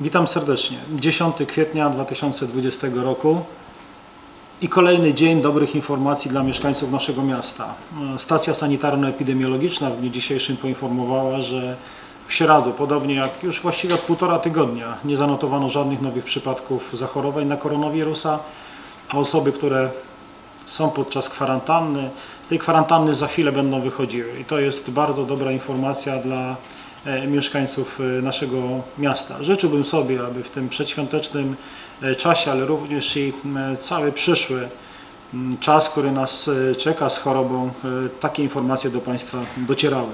Witam serdecznie. 10 kwietnia 2020 roku i kolejny dzień dobrych informacji dla mieszkańców naszego miasta. Stacja sanitarno-epidemiologiczna w dniu dzisiejszym poinformowała, że w Sieradzu, podobnie jak już właściwie od półtora tygodnia, nie zanotowano żadnych nowych przypadków zachorowań na koronawirusa, a osoby, które są podczas kwarantanny, z tej kwarantanny za chwilę będą wychodziły. I to jest bardzo dobra informacja dla mieszkańców e, naszego miasta. Życzyłbym sobie, aby w tym przedświątecznym e, czasie, ale również i cały przyszły czas, który nas e, czeka z chorobą, e, takie informacje do Państwa docierały.